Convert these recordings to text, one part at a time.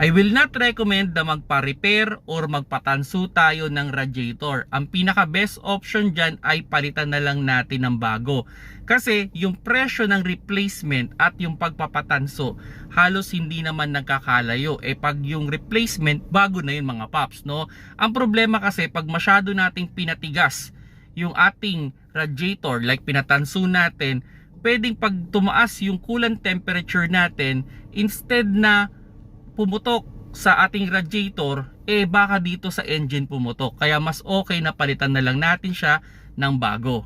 I will not recommend na magpa-repair or magpatanso tayo ng radiator. Ang pinaka best option dyan ay palitan na lang natin ng bago. Kasi yung presyo ng replacement at yung pagpapatanso halos hindi naman nagkakalayo. Eh pag yung replacement bago na yun mga paps no. Ang problema kasi pag masyado nating pinatigas yung ating radiator like pinatanso natin pwedeng pag tumaas yung coolant temperature natin instead na pumutok sa ating radiator, eh baka dito sa engine pumutok. Kaya mas okay na palitan na lang natin siya ng bago.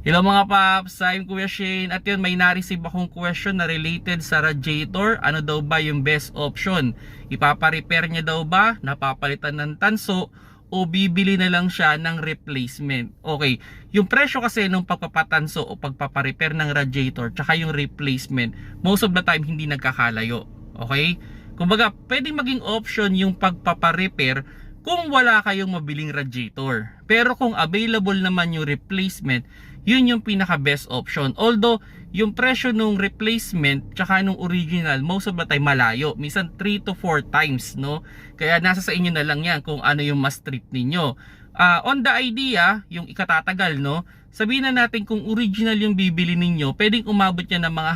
Hello mga paps, I'm Kuya Shane at yun may na-receive akong question na related sa radiator. Ano daw ba yung best option? Ipapa-repair niya daw ba? Napapalitan ng tanso? O bibili na lang siya ng replacement. Okay, yung presyo kasi nung pagpapatanso o pagpaparepair ng radiator tsaka yung replacement, most of the time hindi nagkakalayo. Okay? Kumbaga, pwedeng maging option yung pagpaparepair kung wala kayong mabiling radiator. Pero kung available naman yung replacement, yun yung pinaka best option. Although, yung presyo nung replacement tsaka nung original, most of the time malayo. Minsan 3 to 4 times, no? Kaya nasa sa inyo na lang yan kung ano yung mas trip ninyo. Ah, on the idea, yung ikatatagal, no? Sabihin na natin kung original yung bibili ninyo, pwedeng umabot yan ng mga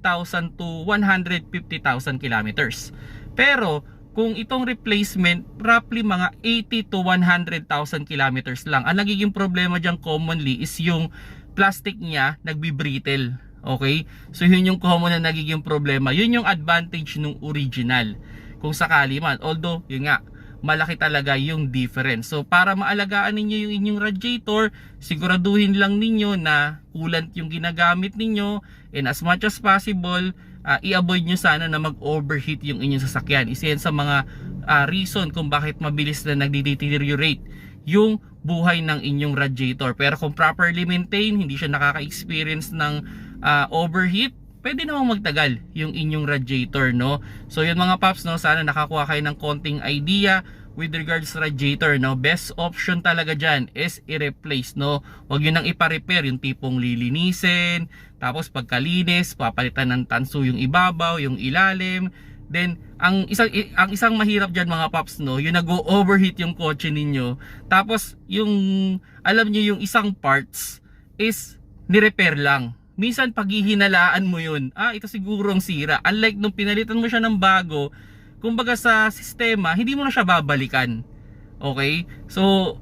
100,000 to 150,000 kilometers. Pero, kung itong replacement, roughly mga 80 to 100,000 kilometers lang. Ang nagiging problema dyan commonly is yung plastic niya nagbi-brittle. Okay? So yun yung common na nagiging problema. Yun yung advantage ng original. Kung sakali man. Although, yun nga, malaki talaga yung difference. So para maalagaan ninyo yung inyong radiator, siguraduhin lang ninyo na coolant yung ginagamit ninyo and as much as possible, uh, i-avoid nyo sana na mag-overheat yung inyong sasakyan. Isa yan sa mga uh, reason kung bakit mabilis na nagde-deteriorate yung buhay ng inyong radiator. Pero kung properly maintain, hindi siya nakaka-experience ng uh, overheat, pwede namang magtagal yung inyong radiator, no? So yun mga paps, no? Sana nakakuha kayo ng konting idea with regards radiator, no? Best option talaga dyan is i-replace, no? Huwag yun nang ipa-repair, yung tipong lilinisin, tapos pagkalinis, papalitan ng tanso yung ibabaw, yung ilalim, Then, ang isang ang isang mahirap diyan mga paps no, yung nag-overheat yung kotse ninyo. Tapos yung alam niyo yung isang parts is ni-repair lang. Minsan paghihinalaan mo yun, ah ito siguro ang sira. Unlike nung pinalitan mo siya ng bago, kumbaga sa sistema, hindi mo na siya babalikan. Okay? So,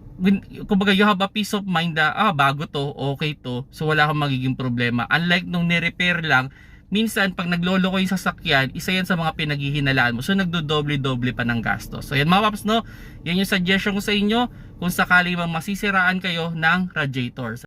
kumbaga you have a peace of mind na, ah bago to, okay to, so wala kang magiging problema. Unlike nung ni-repair lang, minsan pag naglolo ko yung sasakyan, isa yan sa mga pinaghihinalaan mo. So nagdo-doble-doble pa ng gastos. So yan mga paps no, yan yung suggestion ko sa inyo kung sakali mang masisiraan kayo ng radiator.